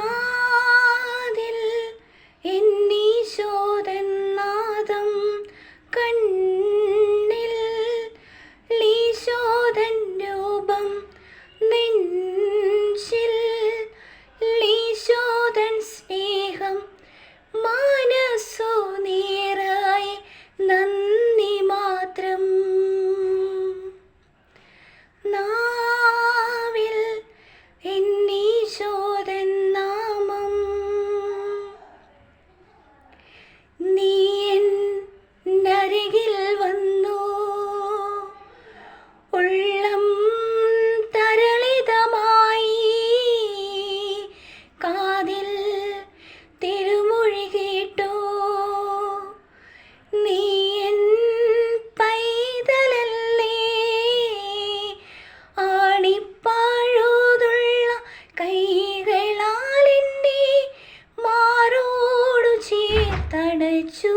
Bye. കൈകളാൽ എന്നെ മാറോടു ചേർത്തടച്ചു.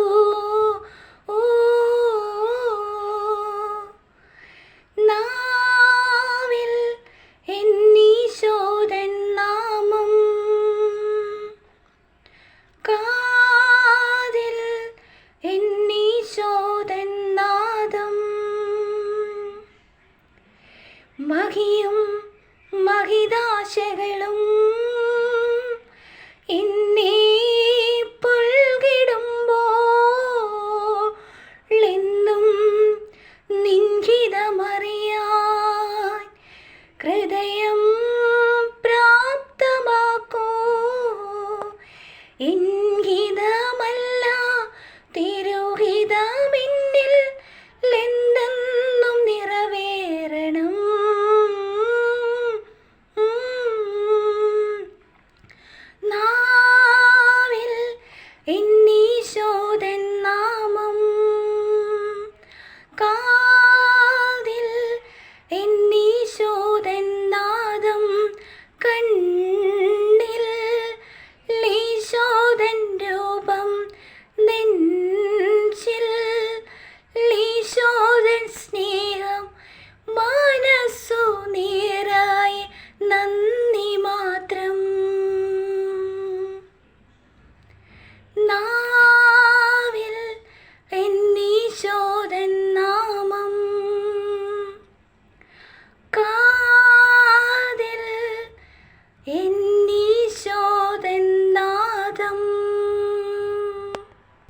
നാവിൽ എന്നീശോദൻ നാമം കാതിൽ എന്നീശോദൻ നാദം മഹിയും മഹിതാശകളും 跟 in